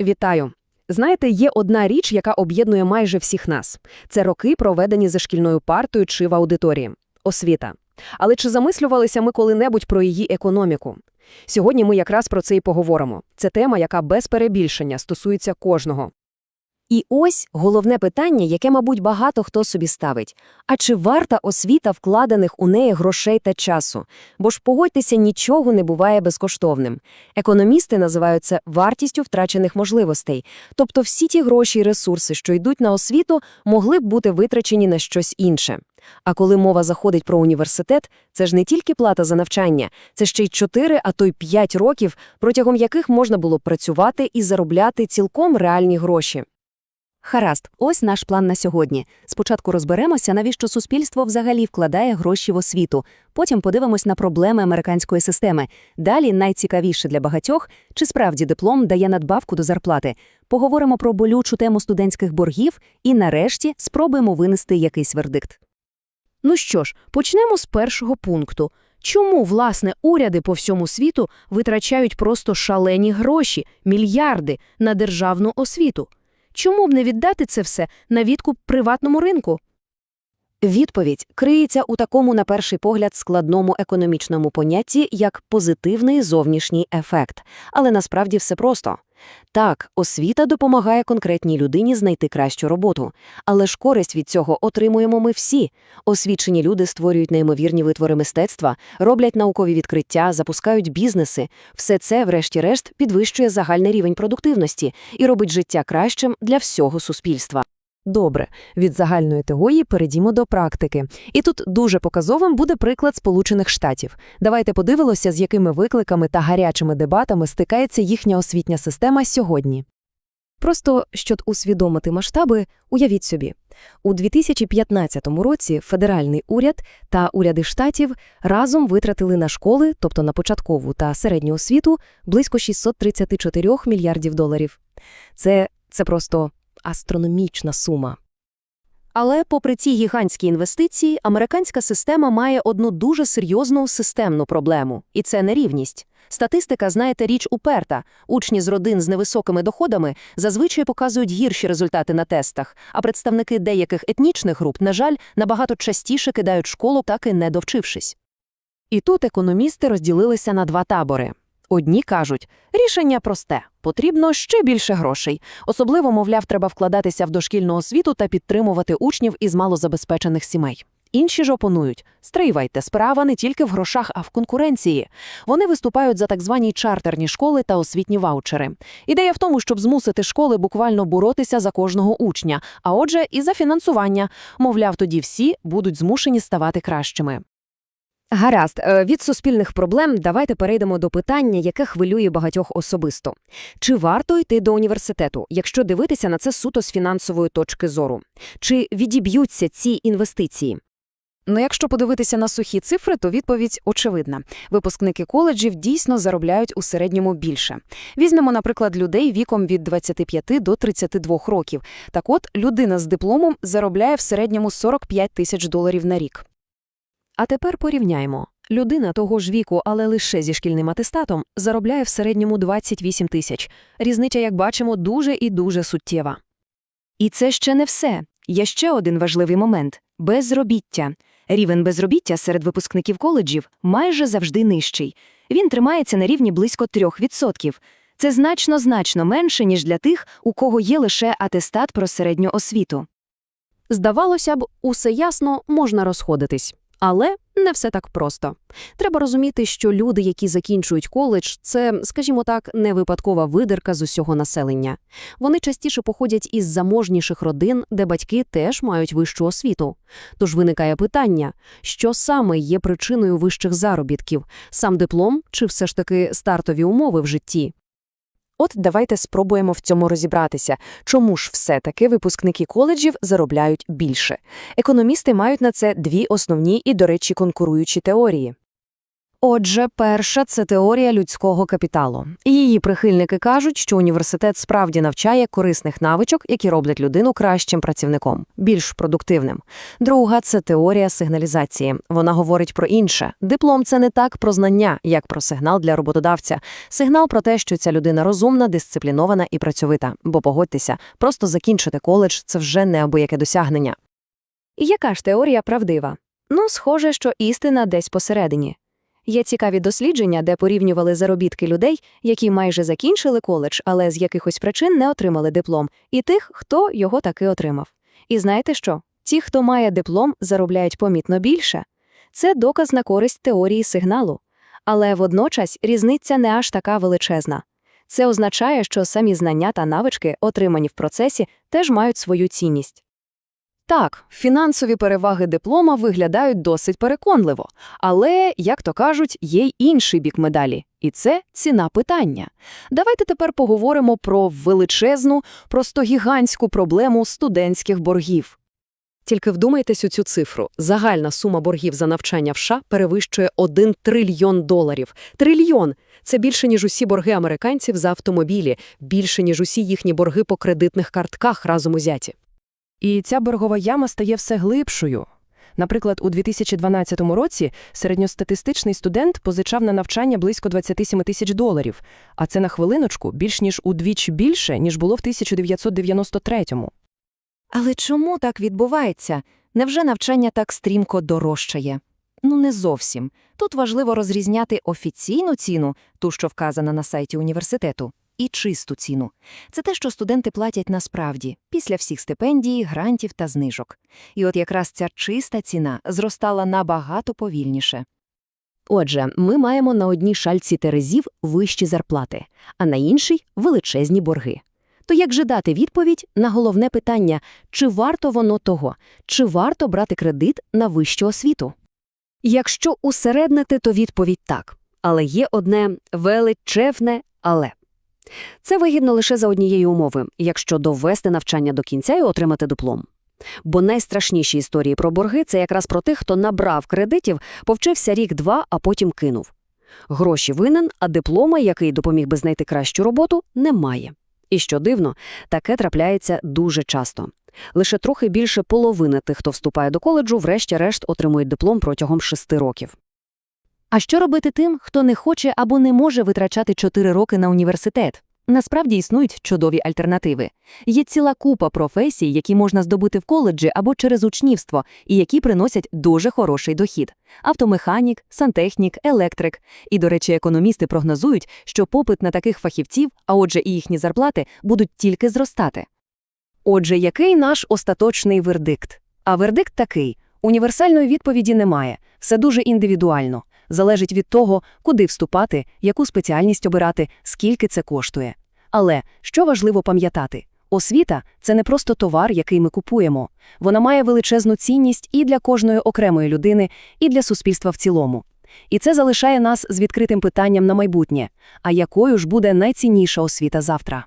Вітаю! Знаєте, є одна річ, яка об'єднує майже всіх нас. Це роки, проведені за шкільною партою чи в аудиторії. Освіта. Але чи замислювалися ми коли-небудь про її економіку? Сьогодні ми якраз про це і поговоримо. Це тема, яка без перебільшення стосується кожного. І ось головне питання, яке, мабуть, багато хто собі ставить. А чи варта освіта вкладених у неї грошей та часу? Бо ж, погодьтеся, нічого не буває безкоштовним. Економісти називають це вартістю втрачених можливостей. Тобто всі ті гроші і ресурси, що йдуть на освіту, могли б бути витрачені на щось інше. А коли мова заходить про університет, це ж не тільки плата за навчання, це ще й 4, а то й 5 років, протягом яких можна було працювати і заробляти цілком реальні гроші. Гаразд, ось наш план на сьогодні. Спочатку розберемося, навіщо суспільство взагалі вкладає гроші в освіту. Потім подивимось на проблеми американської системи. Далі, найцікавіше для багатьох, чи справді диплом дає надбавку до зарплати. Поговоримо про болючу тему студентських боргів і, нарешті, спробуємо винести якийсь вердикт. Ну що ж, почнемо з першого пункту. Чому, власне, уряди по всьому світу витрачають просто шалені гроші, мільярди на державну освіту? Чому б не віддати це все на відкуп приватному ринку? Відповідь криється у такому, на перший погляд, складному економічному понятті, як позитивний зовнішній ефект. Але насправді все просто. Так, освіта допомагає конкретній людині знайти кращу роботу. Але ж користь від цього отримуємо ми всі. Освічені люди створюють неймовірні витвори мистецтва, роблять наукові відкриття, запускають бізнеси. Все це, врешті-решт, підвищує загальний рівень продуктивності і робить життя кращим для всього суспільства. Добре, від загальної теорії перейдімо до практики. І тут дуже показовим буде приклад Сполучених Штатів. Давайте подивимося, з якими викликами та гарячими дебатами стикається їхня освітня система сьогодні. Просто, щоб усвідомити масштаби, уявіть собі. У 2015 році федеральний уряд та уряди штатів разом витратили на школи, тобто на початкову та середню освіту, близько 634 мільярдів доларів. Це, це просто астрономічна сума. Але, попри ці гігантські інвестиції, американська система має одну дуже серйозну системну проблему – і це нерівність. Статистика, знаєте, річ уперта. Учні з родин з невисокими доходами зазвичай показують гірші результати на тестах, а представники деяких етнічних груп, на жаль, набагато частіше кидають школу, так і не довчившись. І тут економісти розділилися на два табори. Одні кажуть, рішення просте, потрібно ще більше грошей. Особливо, мовляв, треба вкладатися в дошкільну освіту та підтримувати учнів із малозабезпечених сімей. Інші ж опонують стривайте, справа не тільки в грошах, а в конкуренції. Вони виступають за так звані чартерні школи та освітні ваучери. Ідея в тому, щоб змусити школи буквально боротися за кожного учня, а отже, і за фінансування. Мовляв, тоді всі будуть змушені ставати кращими. Гаразд, е, від суспільних проблем давайте перейдемо до питання, яке хвилює багатьох особисто. Чи варто йти до університету, якщо дивитися на це суто з фінансової точки зору? Чи відіб'ються ці інвестиції? Ну, якщо подивитися на сухі цифри, то відповідь очевидна. Випускники коледжів дійсно заробляють у середньому більше. Візьмемо, наприклад, людей віком від 25 до 32 років. Так от, людина з дипломом заробляє в середньому 45 тисяч доларів на рік. А тепер порівняємо. Людина того ж віку, але лише зі шкільним атестатом, заробляє в середньому 28 тисяч. Різниця, як бачимо, дуже і дуже суттєва. І це ще не все. Є ще один важливий момент – безробіття. Рівень безробіття серед випускників коледжів майже завжди нижчий. Він тримається на рівні близько 3%. Це значно-значно менше, ніж для тих, у кого є лише атестат про середню освіту. Здавалося б, усе ясно, можна розходитись. Але не все так просто. Треба розуміти, що люди, які закінчують коледж, це, скажімо так, не випадкова видерка з усього населення. Вони частіше походять із заможніших родин, де батьки теж мають вищу освіту. Тож виникає питання, що саме є причиною вищих заробітків – сам диплом чи все ж таки стартові умови в житті? От давайте спробуємо в цьому розібратися, чому ж все-таки випускники коледжів заробляють більше. Економісти мають на це дві основні і, до речі, конкуруючі теорії. Отже, перша це теорія людського капіталу. Її прихильники кажуть, що університет справді навчає корисних навичок, які роблять людину кращим працівником, більш продуктивним. Друга це теорія сигналізації. Вона говорить про інше. Диплом це не так про знання, як про сигнал для роботодавця. Сигнал про те, що ця людина розумна, дисциплінована і працьовита. Бо погодьтеся, просто закінчити коледж це вже неабияке досягнення. І яка ж теорія правдива? Ну, схоже, що істина десь посередині. Є цікаві дослідження, де порівнювали заробітки людей, які майже закінчили коледж, але з якихось причин не отримали диплом, і тих, хто його таки отримав. І знаєте що? Ті, хто має диплом, заробляють помітно більше. Це доказ на користь теорії сигналу. Але водночас різниця не аж така величезна. Це означає, що самі знання та навички, отримані в процесі, теж мають свою цінність. Так, фінансові переваги диплома виглядають досить переконливо, але, як то кажуть, є й інший бік медалі, і це ціна питання. Давайте тепер поговоримо про величезну, просто гігантську проблему студентських боргів. Тільки вдумайтесь у цю цифру. Загальна сума боргів за навчання в США перевищує 1 трильйон доларів. Трильйон! Це більше, ніж усі борги американців за автомобілі, більше, ніж усі їхні борги по кредитних картках разом узяті. І ця боргова яма стає все глибшою. Наприклад, у 2012 році середньостатистичний студент позичав на навчання близько 27 тисяч доларів, а це на хвилиночку більш ніж удвічі більше, ніж було в 1993-му. Але чому так відбувається? Невже навчання так стрімко дорожчає? Ну, не зовсім. Тут важливо розрізняти офіційну ціну, ту, що вказана на сайті університету, і чисту ціну. Це те, що студенти платять насправді, після всіх стипендій, грантів та знижок. І от якраз ця чиста ціна зростала набагато повільніше. Отже, ми маємо на одній шальці терезів вищі зарплати, а на іншій – величезні борги. То як же дати відповідь на головне питання, чи варто воно того, чи варто брати кредит на вищу освіту? Якщо усереднити, то відповідь так. Але є одне величезне «але». Це вигідно лише за однієї умови, якщо довести навчання до кінця і отримати диплом. Бо найстрашніші історії про борги – це якраз про тих, хто набрав кредитів, повчився рік-два, а потім кинув. Гроші винен, а диплома, який допоміг би знайти кращу роботу, немає. І що дивно, таке трапляється дуже часто. Лише трохи більше половини тих, хто вступає до коледжу, врешті-решт отримують диплом протягом шести років. А що робити тим, хто не хоче або не може витрачати 4 роки на університет? Насправді існують чудові альтернативи. Є ціла купа професій, які можна здобути в коледжі або через учнівство, і які приносять дуже хороший дохід: автомеханік, сантехнік, електрик. І, до речі, економісти прогнозують, що попит на таких фахівців, а отже, і їхні зарплати, будуть тільки зростати. Отже, який наш остаточний вердикт? А вердикт такий: універсальної відповіді немає, все дуже індивідуально. Залежить від того, куди вступати, яку спеціальність обирати, скільки це коштує. Але що важливо пам'ятати? Освіта – це не просто товар, який ми купуємо. Вона має величезну цінність і для кожної окремої людини, і для суспільства в цілому. І це залишає нас з відкритим питанням на майбутнє. А якою ж буде найцінніша освіта завтра?